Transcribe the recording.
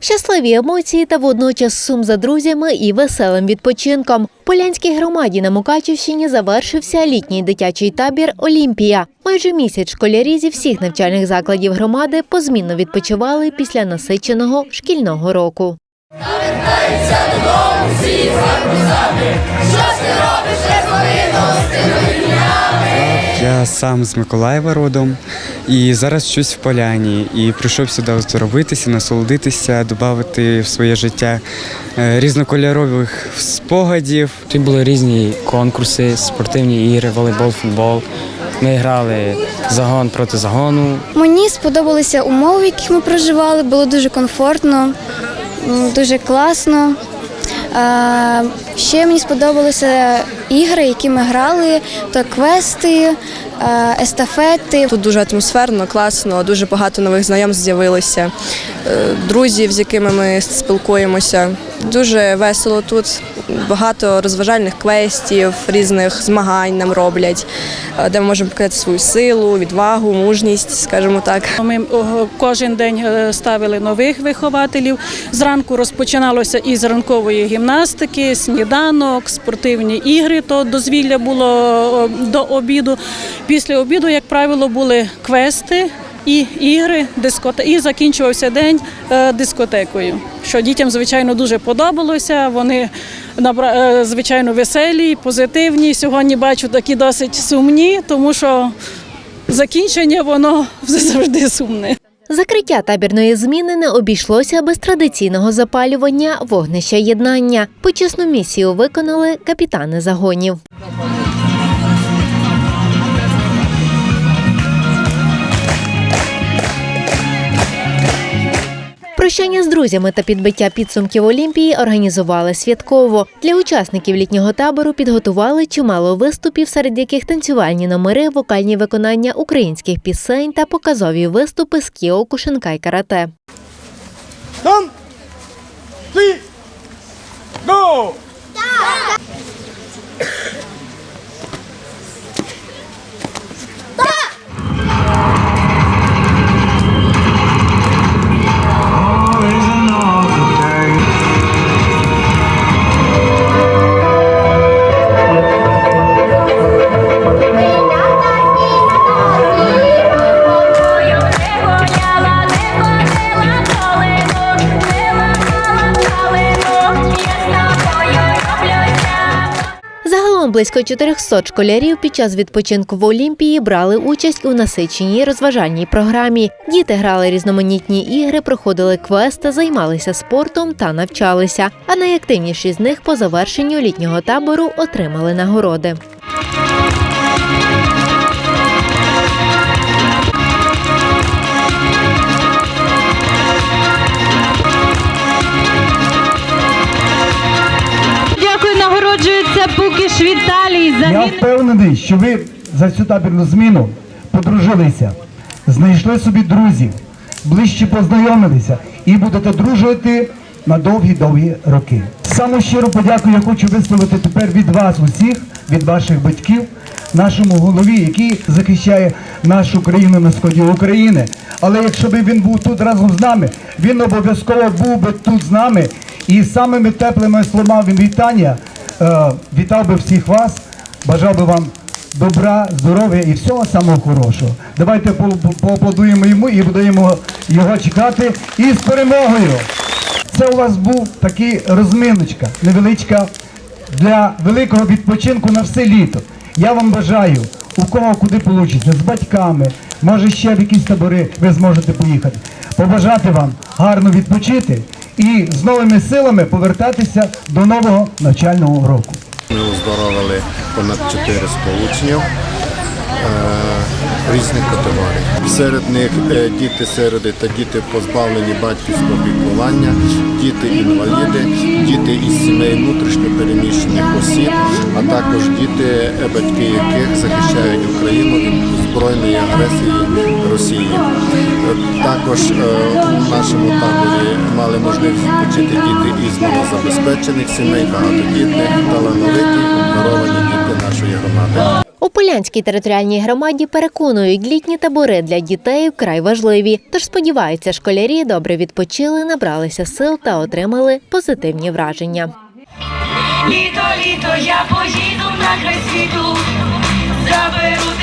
Щасливі емоції та водночас сум за друзями і веселим відпочинком. В Полянській громаді на Мукачівщині завершився літній дитячий табір Олімпія. Майже місяць школярі зі всіх навчальних закладів громади позмінно відпочивали після насиченого шкільного року. Я сам з Миколаєва родом і зараз вчусь в Поляні. І прийшов сюди оздоровитися, насолодитися, додати в своє життя е, різнокольорових спогадів. Тут були різні конкурси, спортивні ігри, волейбол, футбол. Ми грали загон проти загону. Мені сподобалися умови, в яких ми проживали, було дуже комфортно, дуже класно. Е, Ще мені сподобалися ігри, які ми грали, то квести, е, естафети. Тут дуже атмосферно, класно, дуже багато нових знайомств з'явилося, е, друзів, з якими ми спілкуємося. Дуже весело тут. Багато розважальних квестів, різних змагань нам роблять, е, де ми можемо показати свою силу, відвагу, мужність, скажімо так. Ми кожен день е, ставили нових вихователів. Зранку розпочиналося із ранкової гімнастики, сніданок, спортивні ігри. То дозвілля було до обіду. Після обіду, як правило, були квести. І ігри, дискоте... і закінчувався день е, дискотекою. Що дітям, звичайно, дуже подобалося. Вони е, звичайно веселі, позитивні. Сьогодні бачу такі досить сумні, тому що закінчення воно завжди сумне. Закриття табірної зміни не обійшлося без традиційного запалювання вогнища єднання. Почесну місію виконали капітани загонів. Прощання з друзями та підбиття підсумків Олімпії організували святково. Для учасників літнього табору підготували чимало виступів, серед яких танцювальні номери, вокальні виконання українських пісень та показові виступи з кіо, кушенка й карате. Там! три, Го! Близько 400 школярів під час відпочинку в Олімпії брали участь у насиченій розважальній програмі. Діти грали різноманітні ігри, проходили квести, займалися спортом та навчалися. А найактивніші з них по завершенню літнього табору отримали нагороди. Пукіш Віталій. Я впевнений, що ви за цю табірну зміну подружилися, знайшли собі друзів, ближче познайомилися і будете дружити на довгі-довгі роки. Саме щиро подякую я хочу висловити тепер від вас усіх, від ваших батьків, нашому голові, який захищає нашу країну на сході України. Але якщо б він був тут разом з нами, він обов'язково був би тут з нами і самими теплими словами вітання вітав би всіх вас, бажав би вам добра, здоров'я і всього самого хорошого. Давайте по- по- поаплодуємо йому і будемо його чекати. І з перемогою! Це у вас був такий розминочка, невеличка для великого відпочинку на все літо. Я вам бажаю, у кого куди вийде, з батьками, може ще в якісь табори ви зможете поїхати. Побажати вам гарно відпочити і з новими силами повертатися до нового навчального року. Ми оздоровили понад 400 учнів е, різних категорій. Серед них е, діти сироди та діти позбавлені батьківського піклування, діти інваліди, діти із сімей внутрішньо переміщених осіб, а також діти, е, батьки яких захищають Україну від збройної агресії Росії. Також е, у нашому таборі мали можливість відпочити діти із малозабезпечених сімей, багатодітних, талановиті, обдаровані діти нашої громади. У Полянській територіальній громаді переконують, літні табори для дітей вкрай важливі. Тож сподіваються, школярі добре відпочили, набралися сил та отримали позитивні враження. Літо, літо, я поїду на край світу, заберу